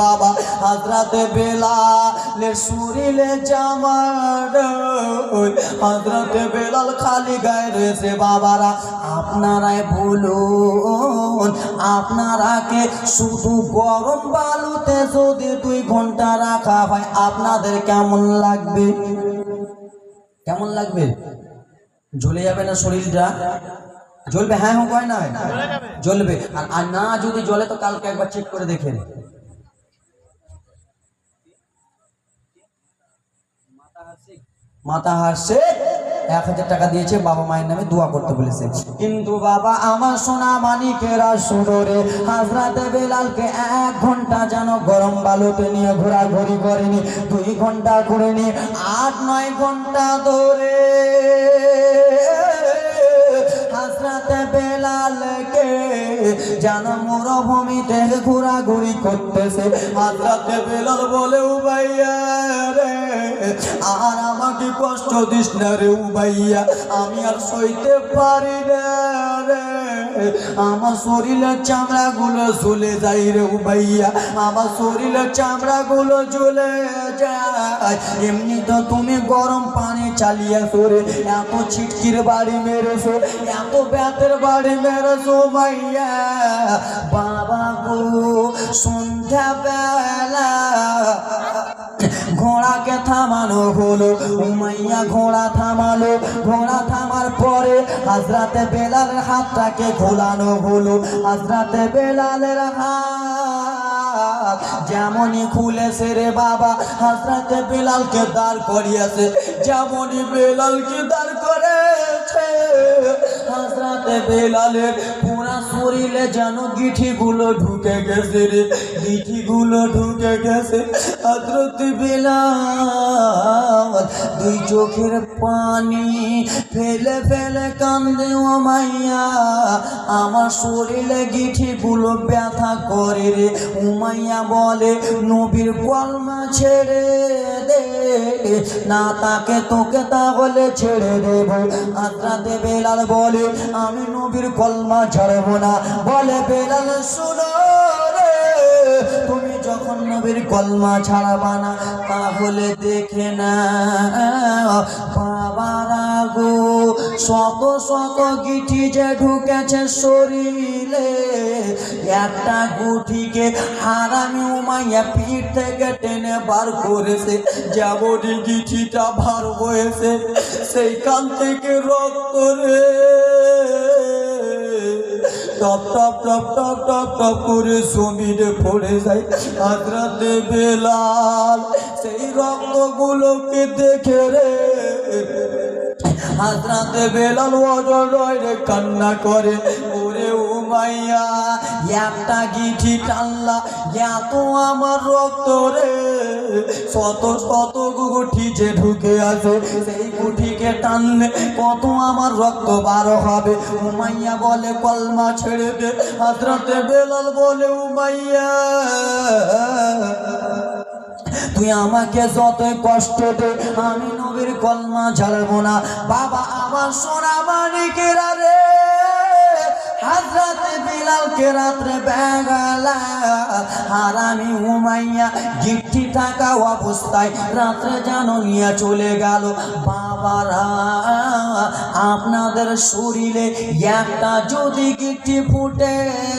বাবা হাজরাতে বেলালের শরীরে জামার। হাজরাতে বেলাল খালি গায়ে রয়েছে, বাবারা, আপনারাই বলুন, আপনারাকে শুধু গরম বালুতে যদি দুই ঘণ্টা রাখা হয়, আপনাদের কেমন লাগবে? কেমন লাগবে? জ্বলে যাবে না শরীরটা? জ্বলবে? হ্যাঁ হোক হয় না? জ্বলবে। আর আর না যদি জ্বলে, তো কালকে একবার চেক করে দেখেন মাথা হাসছে, এক হাজার টাকা দিয়েছে, বাবা মায়ের নামে দোয়া করতে বলেছে। কিন্তু বাবা, আমার সোনা মানিকেরা শুনোরে হাজরাতে বেলালকে এক ঘণ্টা যেন গরম বালুতে নিয়ে ঘোরাঘুরি করেনি, দুই ঘণ্টা করে নি আট, নয় ঘণ্টা ধরে। যেন মরুভূমিতে ঘোরাঘুরি করতেছে। হাজরাতে বেলাল বলে, উবাইয়া রে। আর আমাকে কষ্ট দিস না রে উবাইয়া আমি আর সইতে পারি না রে। আমার শরীরের চামড়া গুলো ঝুলে যাই রে উবাইয়া আমার শরীরের চামড়া গুলো ঝুলে যায়। এমনি তো তুমি গরম পানি চালিয়ে সরে এত ছিটকির বাড়ি মেরেছো, এত ব্যাতের বাড়ি মেরেছো ভাইয়া বাবা গো সন্ধ্যা বেলা ঘোড়াকে থামানো হলো? উমাইয়া ঘোড়া থামালো। ঘোড়া থামার পরে হাজরাতে বেলালের হাতটাকে খোলানো হলো। হাজরাতে বেলালের হাত যেমনই খুলেছে রে বাবা, হাজরাতে বেলালকে দাঁড় করিয়েছে। যেমনই বেলালকে দাঁড় করেছে, হাজরাতে বেলালের পুরা শরীরে যেন গিঠিগুলো ঢুকে গেছে রে। গিঠিগুলো ঢুকে গেছে। হাজরতে বেলাল দুই চোখের পানি ফেলে ফেলে কান্দে ও মাইয়া, আমার শরীরে গিঠি গিঠিগুলো ব্যথা করে রে। উমাইয়া বলে, নবীর কলমা ছেড়ে দে, না তাকে তোকে তাহলে ছেড়ে দেব। আদ্রাতে বেলাল বলে, আমি নবীর কলমা ছাড়বো না। বলে, বেলাল, শুনো। নবীর কলমা ছাড়বা না তাহলে দেখে না বাবারা গো, শত শত গিঠি যে ঢুকেছে শরীরে, একটা গুঠিকে হারামি উমাইয়া পিঠ থেকে টেনে বার করেছে। যেমনই গিঠিটা বার হয়েছে, সেইখান থেকে রক্ত রে। টপ টপ টপ টপ টপ টপ করে জমিনে পড়ে যায় হাজরাতে বেলাল, সেই রক্তগুলোকে দেখে রে। হাজরাতে বেলাল রে কান্না করে। উমাইয়া একটা গিঠি টানলা এত আমার রক্ত রে। শত শত গুঠি যে ঢুকে আছে, সেই গুঠিকে টানলে কত আমার রক্ত বার হবে। উমাইয়া বলে, কলমা ছেড়ে দে, হাজরাতে বেলাল বলে, উমাইয়া, তুই আমাকে যতই কষ্ট দে, আমি নবীর কলমা ছাড়বো না। বাবা, আমার সোনা মানিকেরা রে। বিলালকে রাত্রে বেগালা গিট্টি থাকা অবস্থায় রাত্রে যেন নিয়ে চলে গেল। বাবারা, আপনাদের শরীরে একটা যদি গিট্টি ফুটে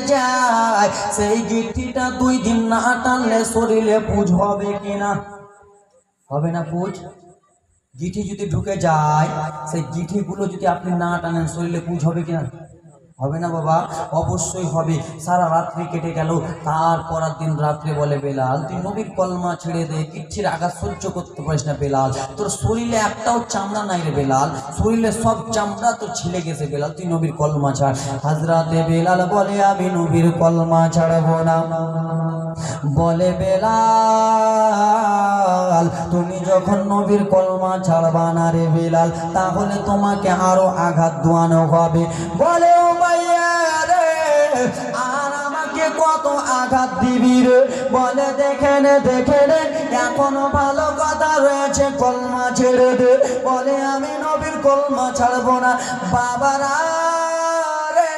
যায়, সেই গিট্টিটা দুই দিন না টানলে শরীরে পুজ হবে কিনা? হবে না পুজ? গিঠি যদি ঢুকে যায়, সেই গিঠিগুলো যদি আপনি না টানেন, শরীরে পুজ হবে কিনা? হবে না বাবা? অবশ্যই হবে। সারা রাত্রি কেটে গেল। তারপর দিন রাত্রে বলে বেলাল, তুই নবীর কলমা ছেড়ে দে, কিচ্ছির আঘাত সহ্য করতে পারিস না বেলাল। তোর শরীরে একটাও চামড়া নাই রে বেলাল। শরীরে সব চামড়া তো ছিলে গেছে বেলাল। তুই নবীর কলমা ছাড়। হাজরাতে বেলাল বলে, আমি নবীর কলমা ছাড়বো না। বলে বেলাল, তুমি যখন নবীর কলমা ছাড়বা না রে বেলাল, তাহলে তোমাকে আরও আঘাত দোয়ানো হবে। বলে আঘাত দিবি রে বলে দেখে নে দেখে নে এখনও ভালো কথা রয়েছে কলমা ছেড়ে দে। বলে, আমি নবীর কলমা ছাড়বো না। বাবারা রে,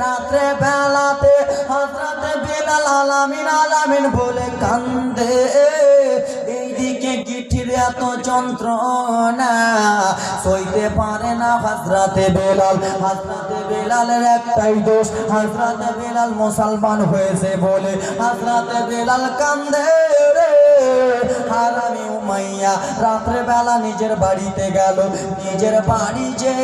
রাত্রে বেলাতে হজরতে বেলাল আলামিন আলামিন বলে কান্দে এত যন্ত্রণা, সইতে পারে না হজরতে বেলাল। হজরতে বেলালের একটাই দোষ, হজরতে বেলাল মুসলমান হয়েছে বলে। হজরতে বেলাল কান্দে হারামি উমাইয়া রাত্রে বেলা নিজের বাড়িতে গেল। নিজের বাড়ি যে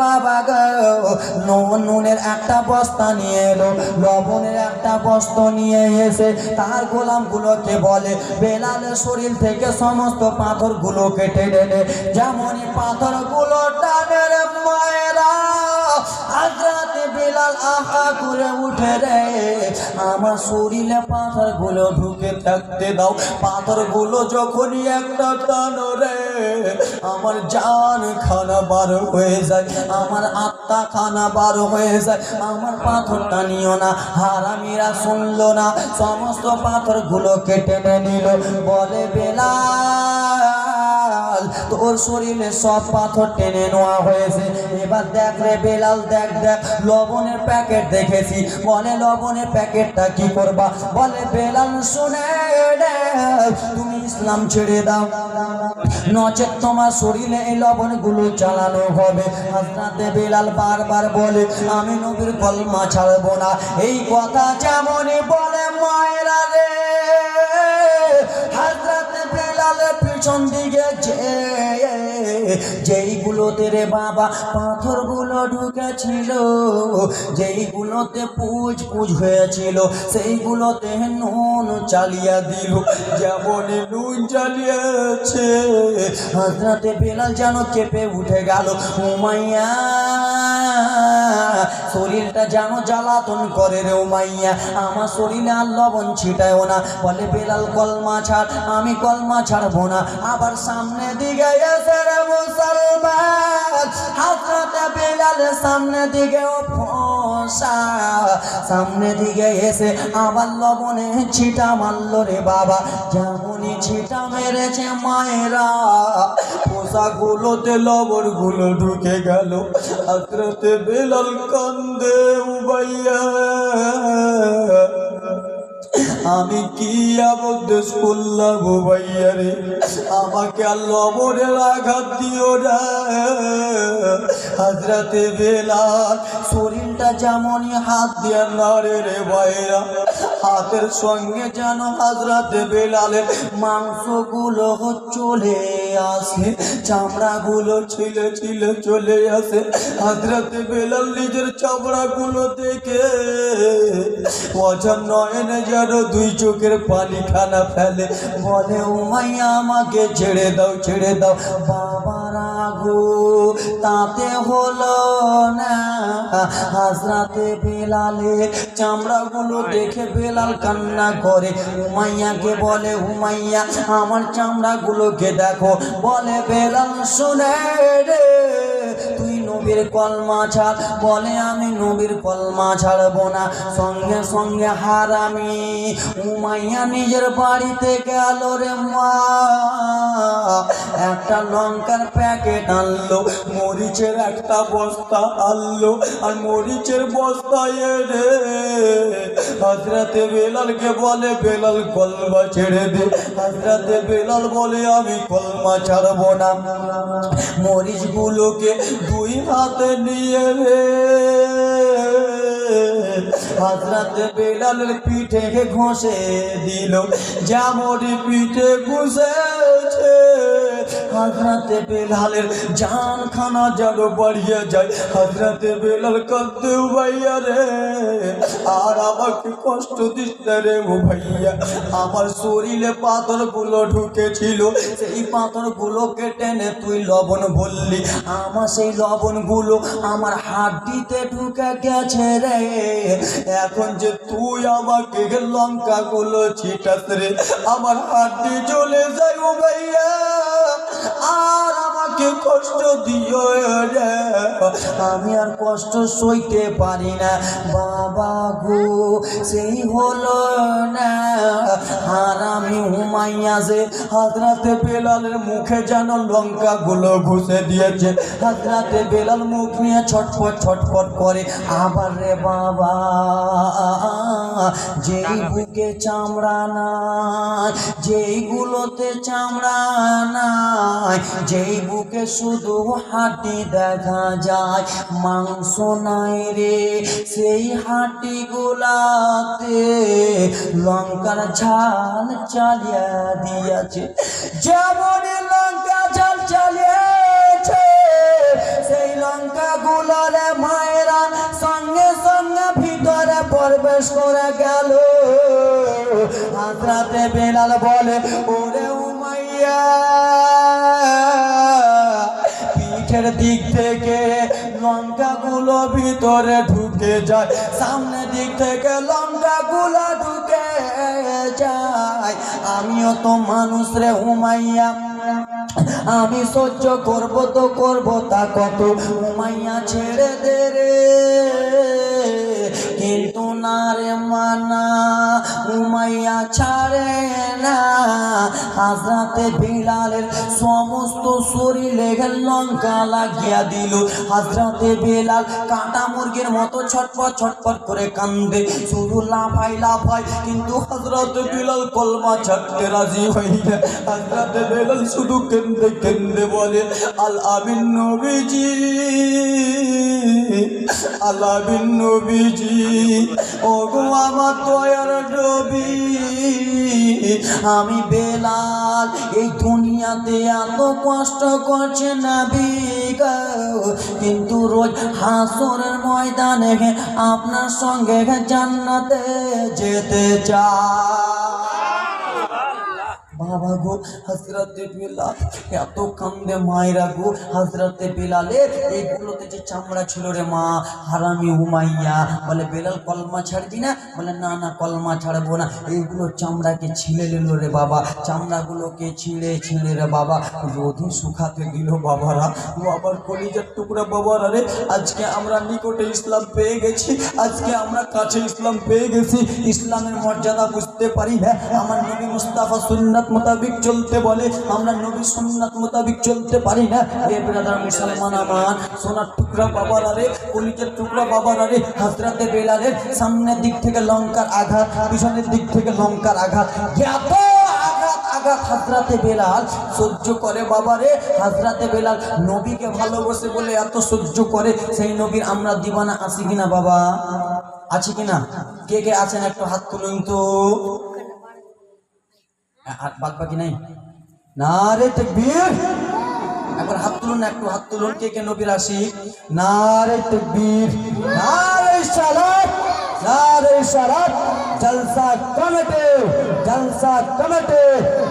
বাবা গো, নুন, নুনের একটা বস্তা নিয়ে এলো, লবণের একটা বস্তা নিয়ে এসে তার গোলামগুলোকে বলে, বেলালের শরীর থেকে সমস্ত পাথরগুলো কেটে নেনে যেমনই পাথরগুলো টানে আহা করে উঠে রে। আমার শরীরে পাথরগুলো ঢুকে থাকতে দাও। পাথরগুলো যখনই একটা টানো রে, আমার জান খানা বার হয়ে যায়, আমার আত্মা খানা বার হয়ে যায়। আমার পাথর টানিও না, হারামিরা শুনলো না। সমস্ত পাথরগুলো কেটে নিল। বলে বেলাল তোর শরীরে সব পাথর টেনে নেওয়া হয়েছে। এবার দেখ রে বেলাল, দেখ দেখ, লবণের প্যাকেট দেখেছি। বলে, লবণের প্যাকেটটা কি করবা? বলে, বেলাল, শুনে তুমি ইসলাম ছেড়ে দাও। নচেত তোমার শরীরে এই লবণগুলো চালানো হবে। হাজরাতে বেলাল বারবার বলে, আমি নবীর কলমা ছাড়বো না। এই কথা যেমনই বলে, মায়েরা দিকে যে যেইগুলোতে রে বাবা পাথরগুলো ঢুকেছিল, যেইগুলোতে পুজ পুজ হয়েছিল, সেইগুলোতে নুন চালিয়ে দিল, যেমন নুন চালিয়েছে। হাজরাতে বেলাল যেন কেঁপে উঠে গেল, উমাইয়া, শরীরটা যেন জ্বালাতন করে রে উমাইয়া, আমার শরীরে আর লবণ ছিটায়ও না। বলে, বেলাল, কলমা ছাড়, আমি কলমা ছাড়বো না। আবার সামনে দিকে এসে রে সামনে দিকে সামনে দিকে এসে আবার লবণে ছিটা মারলো রে বাবা। যেমনই ছিটা মেরেছে মায়েরা, পোশাকগুলোতে লবণগুলো ঢুকে গেল। হাজরাতে বেলাল কান্দে উবাইয়া। আমি কি আবদেশ করলাম ভাইয়া রে? আমাকে আর লবণের আঘাত দিও না। হাজরাতে বেলাল, শরীরটা যেমনই হাত দিয়ে নাড়ে রে ভাইরা, হাতের সঙ্গে যেন হাজরাতে বেলালের মাংসগুলো চলে আসে, চামড়াগুলো ছিলে ছিলে চলে আসে। হাজরাতে বেলাল নিজের চামড়াগুলো দেখে অজান নয়নে যেন দুই চোখের পানি খানা ফেলে। বলে উমাইয়া আমাকে ছেড়ে দাও ছেড়ে দাও। বাবার আগো তাতে হলো না। হাজরাতে বেলালে চামড়াগুলো দেখে বেলাল কান্না করে। উমাইয়াকে বলে, উমাইয়া, আমার চামড়াগুলোকে দেখো। বলে, বেলাল, শুনে রে। নবীর কলমা ছাড়, বলে আমি নবীর কলমা ছাড়বো না। সঙ্গে সঙ্গে হারামি, উমাইয়া নিজের বাড়িতে গেল রে মা। একটা লঙ্কার প্যাকেট আনলো, মরিচের একটা বস্তা আনলো, আর মরিচের বস্তা এনে হাজরাতে বেলালকে বলে, বেলাল, কলমা ছেড়ে দে। হাজরাতে বেলাল বলে, আমি কলমা ছাড়বো না। মরিচগুলোকে দুই হাতে নিয়ে হাজরাত বেলালের পিঠে ঘষে দিল যেমন পিঠে ঘুষেছে হাজরাতে বেলালের জান খানা যেন বাড়িয়ে যায়। হাজরাতে বেলাল কাঁদতে ভাইয়া রে, আর আমাকে কষ্ট না রে ও ভাইয়া আমার শরীরে পাথরগুলো ঢুকেছিল, সেই পাথরগুলোকে টেনে তুই লবণ বললি। আমার সেই লবণগুলো আমার হাড্ডিতে ঢুকে গেছে রে। এখন যে তুই আমাকে লঙ্কাগুলো ছিটাস রে, আমার হাড্ডি চলে যায় ও ভাইয়া আর আমাকে কষ্ট দিও আমি আর কষ্ট সইতে পারি না। বাবা গো, সেই হলো না। আর আমি হুমা উমাইয়া যে হাজরাতে বেলালের মুখে যেন লঙ্কা গুলো ঘুষে দিয়েছে। হাজরাতে বেলাল মুখ নিয়ে ছটফট ছটফট করে, আবার রে বাবা, যেই বুকে চামড়া নাই, যেইগুলোতে চামড়া যেই বুকে শুধু দেখা যায়, মাংস নাই রে। সেই গুলাতে লঙ্কার ঝাল চালিয়ে দিয়েছে। যেমন লঙ্কা ঝাল চালিয়েছে, সেই লঙ্কা গুলারে মায়েরা সঙ্গে সঙ্গে ভিতরে প্রবেশ করে গেল। হাজরাতে বেলাল বলে, ওরে লঙ্কাগুলো ভিতরে ঢুকে যায়, সামনে দিক থেকে লম্বা গুলো ঢুকে যায়। আমিও তো মানুষ রে হুমাইয়া, আমি সহ্য করব তো করব তা কত? হুমাইয়া ছেড়ে দে রে। কিন্তু না রে মানা উমাইয়া ছাড়ে না। হাজরাতে বিলালের সমস্ত শরীরে লঙ্কা লাগিয়া দিল। হাজরাতে বেলাল কাটা মুরগির মতো ছটপট ছটপট করে কান্দে শুধু লাফাই লাফাই কিন্তু হাজরাতে বিলাল কলমা ছাড়তে রাজি হই না। হাজরাতে বেলাল শুধু কেন্দে কেন্দে বলে, আল আমিন নবীজি আল্লাহ বিন নবীজি ও আমার তয়ার ডবি আমি বেলাল, এই দুনিয়াতে এত কষ্ট করছে না কিন্তু রোজ হাসরের ময়দানে আপনার সঙ্গে জান্নাতে যেতে চায় বাবা গো হাজরাতে বেলাল এত কান্দে মায়েরা গো হাজরাতে বেলালের এইগুলোতে যে চামড়া ছিল রে মা, হারামি হুমাইয়া বলে, বেলাল, কলমা ছাড়বি না? বলে, না না, কলমা ছাড়বো না। এইগুলো চামড়াকে ছিঁড়ে নিল রে বাবা। চামড়াগুলোকে ছিঁড়ে ছিঁড়ে রে বাবা। রোদে শুকাতে দিল বাবারা। ও আবার কলিজার টুকরা বাবারা রে, আজকে আমরা নিকটে ইসলাম পেয়ে গেছি। আজকে আমরা কাছে ইসলাম পেয়ে গেছি। ইসলামের মর্যাদা বুঝতে পারি না আমার নবী মুস্তাফা সুন্নাত মোতাবিক চলতে বলে, আমরা নবী সুন্নাত মোতাবিক চলতে পারি না। এ ব্রাদার মুসলমান আমার, সোনার টুকরা বাবার আরে, কলিজের টুকরা বাবার আরে, হাজরাতে বেলালের সামনের দিক থেকে লঙ্কার আঘাত, পিছনের দিক থেকে লঙ্কার আঘাত। এত আঘাত সহ্য করে নবীকে ভালোবাসে বলে এত সহ্য করে, সেই নবীর আমরা দিবানা আসি কিনা বাবা? আছে কিনা? কে কে আছেন? একটু হাত তুলুন তো। আর বাদ বাকি নাই? না রে তকবীর। একবার হাত তুলুন, একটু হাত তুলুন। কে কে নবীর আসি না রে তকবীর। না রে সালাত। না রে সালাত। জলসা কমিটি জলসা কমিটি।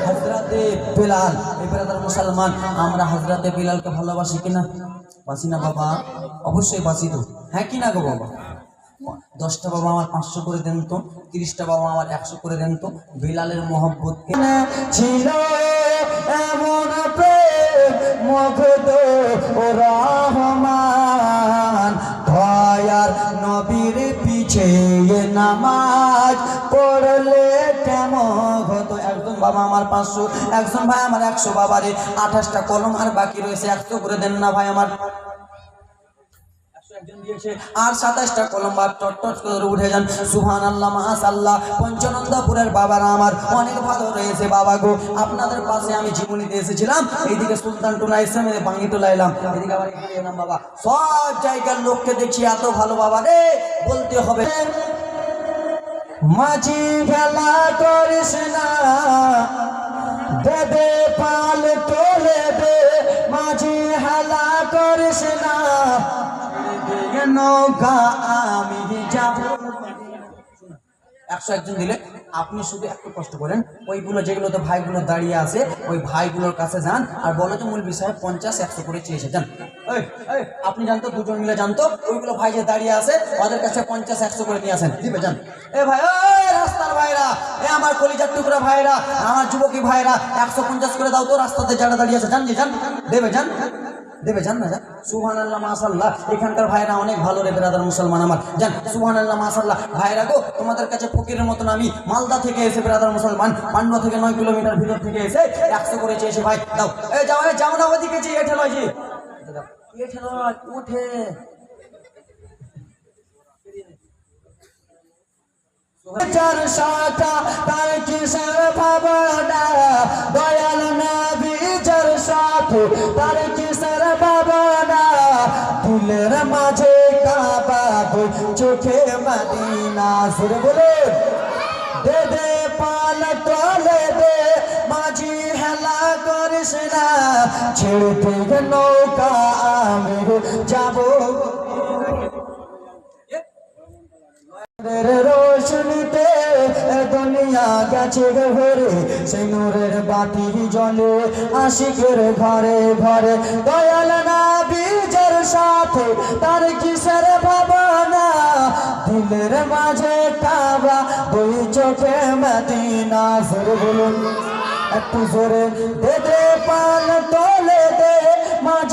হযরতে বিলাল। এই ব্রাদার মুসলমান, আমরা হযরতে বিলালকে ভালোবাসি কিনা? বাসি না বাবা? অবশ্যই বাসি তো। হ্যাঁ কি না গো বাবা? দশটা বাবা আমার পাঁচশো করে দেন তো, তিরিশটা বাবা আমার একশো করে দেন তো, বিলালের মহব্বত ছিল এমন রহমান। নবীর পিছে নামাজ পড়লে একজন বাবা আমার পাঁচশো, একজন ভাই আমার একশো বাবারে। আঠাশটা কলম আর বাকি রয়েছে, একশো করে দেন না ভাই আমার। দিয়েছে। আর সাতাশটা কলম বা টট টট করে উঠে যান। সুহান আল্লাহ মাহাস আল্লাহ পঞ্চনন্দপুরের বাবারা আমার অনেক ভালো রয়েছে বাবা গো। আপনাদের পাশে আমি জীবনীতে এসেছিলাম। এইদিকে সুলতান টোলা ইসলাম বাঙ্গি টোলা এলাম এদিকে আবার এখানে এলাম বাবা। সব জায়গার লোককে দেখছি, এত ভালো বাবা রে। বলতে হবে, মাঝি খেলা করিস না। দে দে একশো একজন দিলে আপনি শুধু একটু কষ্ট করেন। ওইগুলো যেগুলোতে ভাইগুলো দাঁড়িয়ে আছে, ওই ভাইগুলোর কাছে যান আর বলো তো মূল বিষয়, পঞ্চাশ একশো করে চেয়েছে যান আপনি জানতো, দুজন মিলে জানতো, ওইগুলো ভাই যে দাঁড়িয়ে আছে, ওদের কাছে পঞ্চাশ একশো করে নিয়ে আসেন। দিবে যান এ ভাই রাস্তার ভাইরা, এ আমার কলিজার টুকরা ভাইরা, আমার যুবকী ভাইরা, একশো পঞ্চাশ করে দাও তো, রাস্তাতে যারা দাঁড়িয়ে আছে জান? যে যান দেবে যান দেবে যান না যান সুহান আল্লাহ মাসাল্লাহ এখানকার ভাইরা অনেক ভালো রে বেরাদার মুসলমান আমার। যান সুহান আল্লাহ মাসাল্লাহ ভাইরা গো, তোমাদের কাছে ফকিরের মতন আমি মালদা থেকে এসে বেরাদার মুসলমান পান্ডুয়া থেকে নয় কিলোমিটার ভিতর থেকে এসে একশো করে চেয়েছে, ভাই। দাও। এ, যাও এ, যাও না ওদিকে যে এ ঠেলো যে এ ঠেলো উঠে। চার সাটা তার কিসের ভাবনা দয়াল নবী যার সাথে, তার ভাবনা দিলের মাঝে কাবা চোখে মদিনা, সুরে বলে। দে দে, পাল তলে দে, মাঝি হেলা করিস না। ছেড়ে নৌকা, আমি যাব। রোশনীতে দুনিয়া গেছে গে ভরে, সেই নূরের বাতি জলে আশিকের ঘরে ঘরে। দয়াল না বীজের সাথে তার কিসের ভাবনা? দিলের মাঝে কাবা, দুই চোখে মদিনা। জোরে বলুন, একটু জোরে। দে দে পাল তোলে দে, মাঝি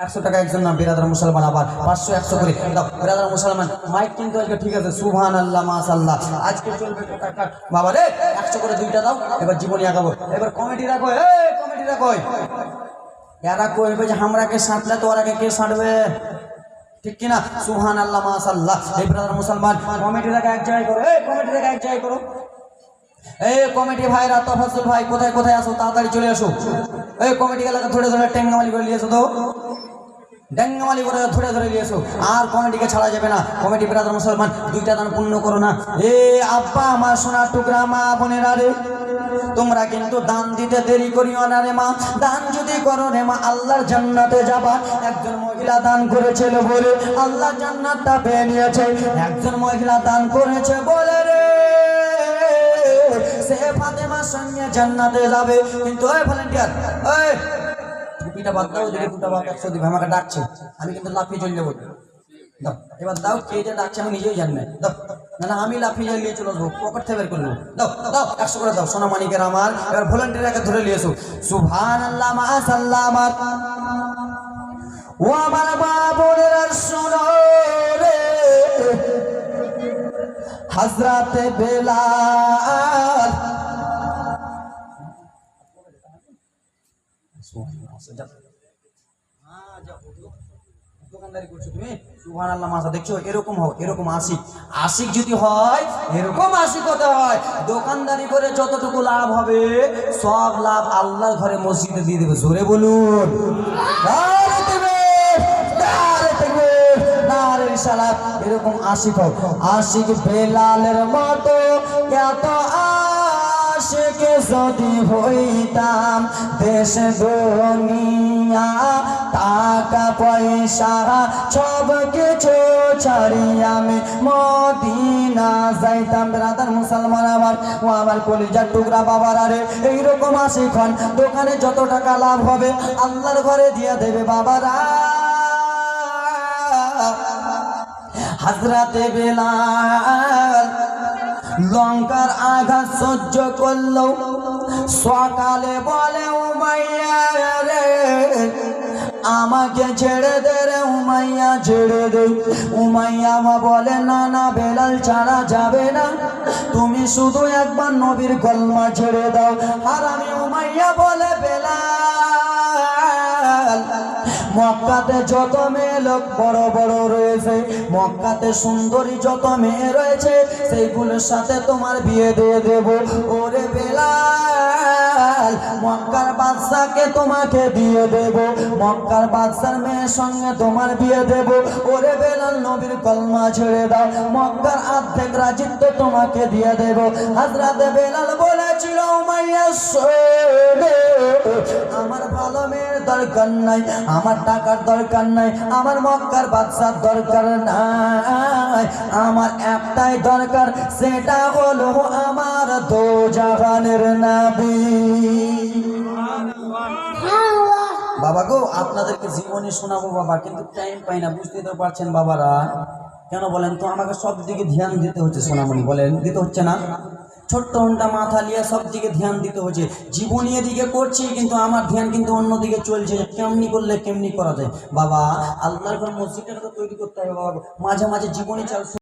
একশো টাকা একজন না, বিরাদার মুসলমান আবার পাঁচশো, একশো করে। বিরাদার মুসলমান, মাইক কিন্তু আজকে ঠিক আছে সুবহান আল্লাহ মাস আল্লাহ আজকে চলবে বাবা রে, একশো করে দুইটা দাও, এবার জীবনী আগাবো। এবার কমিটি রাখো এই কমিটি রাখো। এরা কইবে যে আমরাকে সাঁটলে তো ওরাকে কে সাঁটবে ঠিক কিনা? সুহান আল্লাহ মাস আল্লাহ এই ব্রাদার মুসলমান, কমিটি রাখা এক জায়গায় করো এই কমিটি রাখা এক জায়গায় করো। এই কমিটি ভাইরা তফাসুল ভাই, কোথায় কোথায় আসো তাড়াতাড়ি চলে আসো। এই কমিটি এলাকা ধরে ধরে করে নিয়ে তো। ডেঙ্গামালি করে ধরে ধরে আর কমিটিকে ছাড়া যাবে না। কমিটি ব্রাদার মুসলমান, দুইটা দান পূর্ণ করো না। এ আব্বা, আমার টুকরা, মা বোনেরা রে। তোমরা কিন্তু দান দিতে দেরি করিও না রে মা। দান যদি করো রে মা, আল্লাহর জান্নাতে যাবা। একজন মহিলা দান করেছিল বলে আল্লাহ জান্নাতটা পেয়ে নিয়েছে। একজন মহিলা দান করেছে বলে রে সে ফাতেমার সঙ্গে জান্নাতে যাবে। কিন্তু ওই ভলেন্টিয়ার ওই টুপিটা বাদ দাও ওদিকে দুটা বাদ একশো দিবে আমাকে ডাকছে। আমি কিন্তু লাফিয়ে চলে যাব। দাও, এবার দাও, কে যে ডাকছে আমি নিজেই জানি না। দাও, না আমি লাফিয়ে যাই, নিয়ে চলে আসব। পকেট থেকে বের করে নেব। দাও দাও, একশো করে দাও, সোনা মানিকের আমার। এবার ভলেন্টিয়ারকে ধরে নিয়ে এসো। সুভান আল্লাহ মাসাল্লামাত ও আমার বাবুরের শোনো। হজরতে দেখছ? এরকম হোক এরকম আশিক। আশিক যদি হয়, এরকম আশিক হতে হয়। দোকানদারি করে যতটুকু লাভ হবে, সব লাভ আল্লাহর ঘরে মসজিদে দিয়ে দেবে। জোরে বলুন। এরকম আশিক আশিক বেলালের মতো এত আশিক যদি হইতাম, দেশ টাকা, পয়সা, সব কিছু মুসলমান টুকরা এইরকম দোকানে যত টাকা লাভ হবে, আল্লাহর ঘরে দিয়ে দেবে বাবারা। হাজরাতে বেলাল লঙ্কার আঘাত সহ্য করল। সকালে বলে, উমাইয়া রে, আমাকে ছেড়ে দে রে, উমাইয়া ছেড়ে দে। উমাইয়া মা বলে, না না, বেলাল ছাড়া যাবে না। তুমি শুধু একবার নবীর কলমা ছেড়ে দাও। আর আমি উমাইয়া বলে, বেলাল মক্কাতে যত মেয়ে লোক বড় বড় রয়েছে, মক্কাতে সুন্দরী যত মেয়ে রয়েছে, সেইগুলোর সাথে তোমার বিয়ে দিয়ে দেব। ওরে বেলাল, মক্কার বাদশাকে তোমাকে দিয়ে দেব। মক্কার বাদশার মেয়ের সঙ্গে তোমার বিয়ে দেব। ওরে বেলাল, নবীর কলমা ছেড়ে দাও। মক্কার অর্ধেক রাজিত্ব তোমাকে দিয়ে দেব। হাজরাতে বেলাল বলেছিল আমার ভালো মেয়ের দরকার নাই, আমার টাকার দরকার নাই, আমার মক্কার বাদশার দরকার নাই। আমার একটাই দরকার, সেটা হলো আমার দো জাহানের নাবি। বাবা গো, আপনাদেরকে জীবনে শোনাবো বাবা, কিন্তু টাইম পাই না বুঝতে তো পারছেন বাবারা। কেন বলেন তো, আমাকে সব দিকে ধ্যান দিতে হচ্ছে সোনামণি, বলেন, দিতে হচ্ছে না? ছোট্ট ঘণ্টা মাথা নিয়ে সব দিকে ধ্যান দিতে হচ্ছে জীবনী এদিকে করছি, কিন্তু আমার ধ্যান কিন্তু অন্যদিকে চলছে। কেমনি করলে কেমনি করা যায়? বাবা, আল্লাহর ঘর মসজিদটা তো তৈরি করতে হবে বাবা। মাঝে মাঝে জীবনী চাল